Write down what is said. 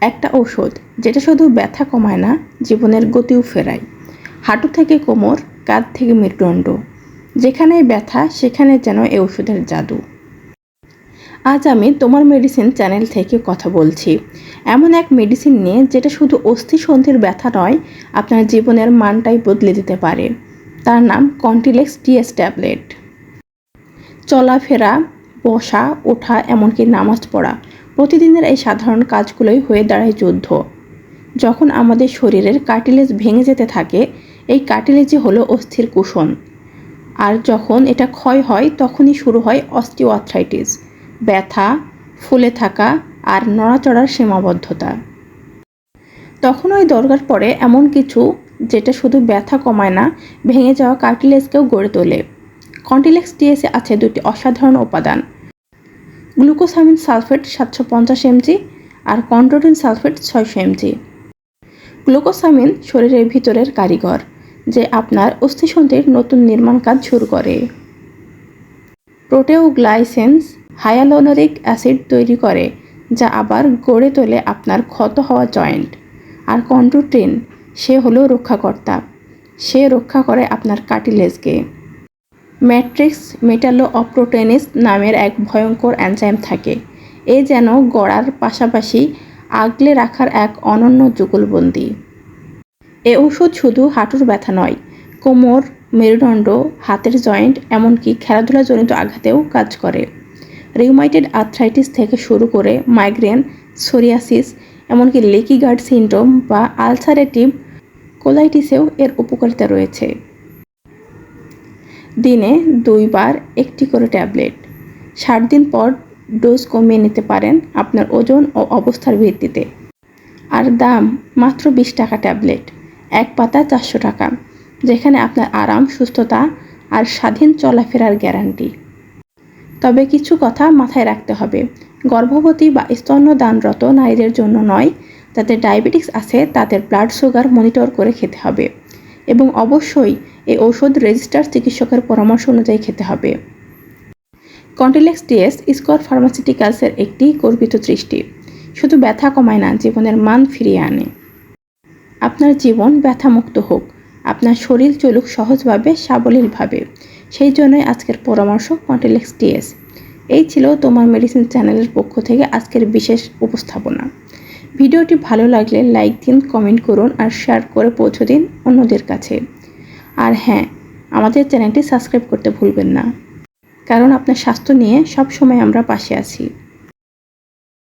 একটা ঔষধ যেটা শুধু ব্যথা কমায় না, জীবনের গতিও ফেরায়। হাঁটু থেকে কোমর, কাঁধ থেকে মৃত্যুদণ্ড যেখানেই ব্যথা, সেখানে যেন এই ওষুধের জাদু। আজ আমি তোমার মেডিসিন চ্যানেল থেকে কথা বলছি। এমন এক মেডিসিন নিয়ে যেটা শুধু অস্থি সন্ধির ব্যথা নয়, আপনার জীবনের মানটাই বদলে দিতে পারে। তার নাম কন্টিলেক্স টিএস ট্যাবলেট চলাফেরা, বসা, ওঠা, এমনকি নামাজ পড়া প্রতিদিনের এই সাধারণ কাজগুলোই হয়ে দাঁড়ায় যুদ্ধ। যখন আমাদের শরীরের কার্টিলেজ ভেঙে যেতে থাকে, এই কার্টিলেজই হলো অস্থির কুশন আর যখন এটা ক্ষয় হয়, তখনই শুরু হয় অস্টিওআর্থ্রাইটিস, ব্যথা, ফুলে থাকা আর নড়াচড়ার সীমাবদ্ধতা। তখন ওই দরকার পড়ে এমন কিছু যেটা শুধু ব্যথা কমায় না, ভেঙে যাওয়া কার্টিলেজকেও গড়ে তোলে। কন্টিলেক্স টিএসে আছে দুটি অসাধারণ উপাদান গ্লুকোসামিন সালফেট সাতশো পঞ্চাশ এমজি আর কন্ট্রোটিন সালফেট ছয়শো এমজি। গ্লুকোসামিন শরীরের ভিতরের কারিগর, যে আপনার অস্থিসন্ধির নতুন নির্মাণ কাজ শুরু করে। প্রোটেওগ্লাইসেন্স হায়ালোনারিক অ্যাসিড তৈরি করে, যা আবার গড়ে তোলে আপনার ক্ষত হওয়া জয়েন্ট। আর কন্ট্রোটিন সে হলো রক্ষাকর্তা। সে রক্ষা করে আপনার কার্টিলেজকে ম্যাট্রিক্স মেটালো অপ্রোটেনিস নামের এক ভয়ঙ্কর অ্যানজাইম থাকে। এ যেন গড়ার পাশাপাশি আগলে রাখার এক অনন্য যুগলবন্দি। এ ওষুধ শুধু হাঁটুর ব্যথা নয়, কোমর, মেরুদণ্ড, হাতের জয়েন্ট, এমনকি খেলাধুলাজনিত আঘাতেও কাজ করে। রিউমাইটেড আর্থ্রাইটিস থেকে শুরু করে মাইগ্রেন, সোরিয়াসিস, এমনকি লেকি গার্ড সিন্ড্রোম বা আলসারেটিভ কোলাইটিসেও এর উপকারিতা রয়েছে। দিনে দুইবার একটি করে ট্যাবলেট। ষাট দিন পর ডোজ কমিয়ে নিতে পারেন আপনার ওজন ও অবস্থার ভিত্তিতে। আর দাম মাত্র বিশ টাকা ট্যাবলেট, এক পাতা চারশো টাকা, যেখানে আপনার আরাম, সুস্থতা আর স্বাধীন চলাফেরার গ্যারান্টি। তবে কিছু কথা মাথায় রাখতে হবে। গর্ভবতী বা স্তন্যদানরত নারীদের জন্য নয় যাদের ডায়াবেটিক্স আছে, তাদের ব্লাড সুগার মনিটর করে খেতে হবে। এবং অবশ্যই এই ঔষধ রেজিস্টার চিকিৎসকের পরামর্শ অনুযায়ী খেতে হবে। কন্টিলেক্স ডিএস স্কোর ফার্মাসিউটিক্যালসের একটি গর্বিত সৃষ্টি। শুধু ব্যথা কমায় না, জীবনের মান ফিরিয়ে আনে। আপনার জীবন ব্যথামুক্ত হোক। আপনার শরীর চলুক সহজভাবে, সাবলীলভাবে। সেই জন্যই আজকের পরামর্শ কন্টিলেক্স ডিএস। এই ছিল তোমার মেডিসিন চ্যানেলের পক্ষ থেকে আজকের বিশেষ উপস্থাপনা। ভিডিওটি ভালো লাগলে লাইক দিন, কমেন্ট করুন আর শেয়ার করে পৌঁছে দিন অন্যদের কাছে। আর হ্যাঁ আমাদের চ্যানেলটি সাবস্ক্রাইব করতে ভুলবেন না। কারণ আপনার স্বাস্থ্য নিয়ে সব সময় আমরা পাশে আছি।